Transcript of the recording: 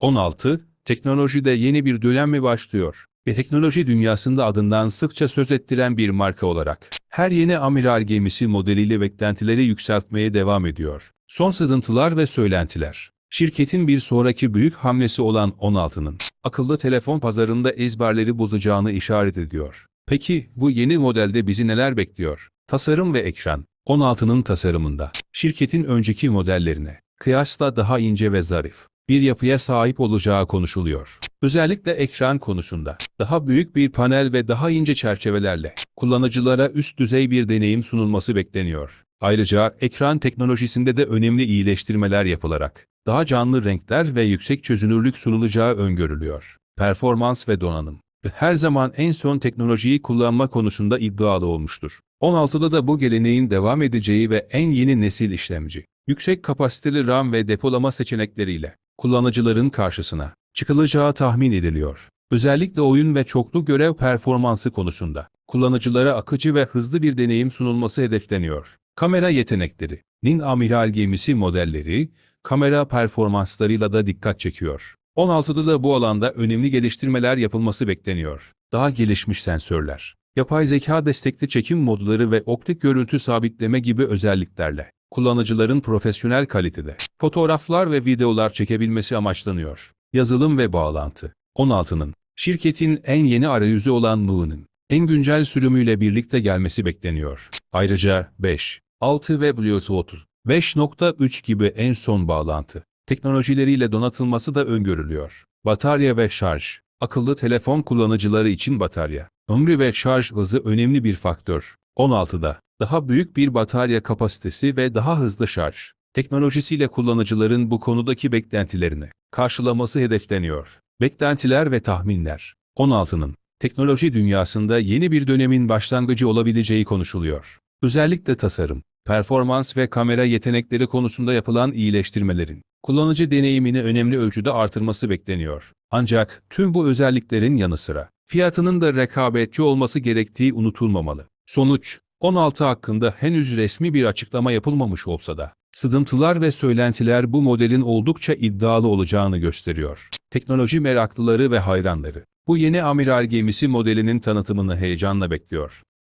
16. Teknolojide yeni bir dönem mi başlıyor? Ve teknoloji dünyasında adından sıkça söz ettiren bir marka olarak. Her yeni amiral gemisi modeliyle beklentileri yükseltmeye devam ediyor. Son sızıntılar ve söylentiler. Şirketin bir sonraki büyük hamlesi olan 16'nın akıllı telefon pazarında ezberleri bozacağını işaret ediyor. Peki bu yeni modelde bizi neler bekliyor? Tasarım ve ekran. 16'nın tasarımında şirketin önceki modellerine kıyasla daha ince ve zarif bir yapıya sahip olacağı konuşuluyor. Özellikle ekran konusunda daha büyük bir panel ve daha ince çerçevelerle kullanıcılara üst düzey bir deneyim sunulması bekleniyor. Ayrıca ekran teknolojisinde de önemli iyileştirmeler yapılarak daha canlı renkler ve yüksek çözünürlük sunulacağı öngörülüyor. Performans ve donanım her zaman en son teknolojiyi kullanma konusunda iddialı olmuştur. 16'da da bu geleneğin devam edeceği ve en yeni nesil işlemci, yüksek kapasiteli RAM ve depolama seçenekleriyle kullanıcıların karşısına çıkılacağı tahmin ediliyor. Özellikle oyun ve çoklu görev performansı konusunda kullanıcılara akıcı ve hızlı bir deneyim sunulması hedefleniyor. Kamera yetenekleri, Nin amiral gemisi modelleri, kamera performanslarıyla da dikkat çekiyor. 16'da da bu alanda önemli geliştirmeler yapılması bekleniyor. Daha gelişmiş sensörler, yapay zeka destekli çekim modları ve optik görüntü sabitleme gibi özelliklerle kullanıcıların profesyonel kalitede fotoğraflar ve videolar çekebilmesi amaçlanıyor. Yazılım ve bağlantı 16'nın şirketin en yeni arayüzü olan Moon'un en güncel sürümüyle birlikte gelmesi bekleniyor. Ayrıca 5, 6 ve Bluetooth 5.3 gibi en son bağlantı teknolojileriyle donatılması da öngörülüyor. Batarya ve şarj Akıllı telefon kullanıcıları için batarya, ömrü ve şarj hızı önemli bir faktör. 16'da daha büyük bir batarya kapasitesi ve daha hızlı şarj teknolojisiyle kullanıcıların bu konudaki beklentilerini karşılaması hedefleniyor. Beklentiler ve tahminler 16'nın teknoloji dünyasında yeni bir dönemin başlangıcı olabileceği konuşuluyor. Özellikle tasarım, performans ve kamera yetenekleri konusunda yapılan iyileştirmelerin kullanıcı deneyimini önemli ölçüde artırması bekleniyor. Ancak tüm bu özelliklerin yanı sıra fiyatının da rekabetçi olması gerektiği unutulmamalı. Sonuç 16 hakkında henüz resmi bir açıklama yapılmamış olsa da sıdıntılar ve söylentiler bu modelin oldukça iddialı olacağını gösteriyor. Teknoloji meraklıları ve hayranları bu yeni amiral gemisi modelinin tanıtımını heyecanla bekliyor.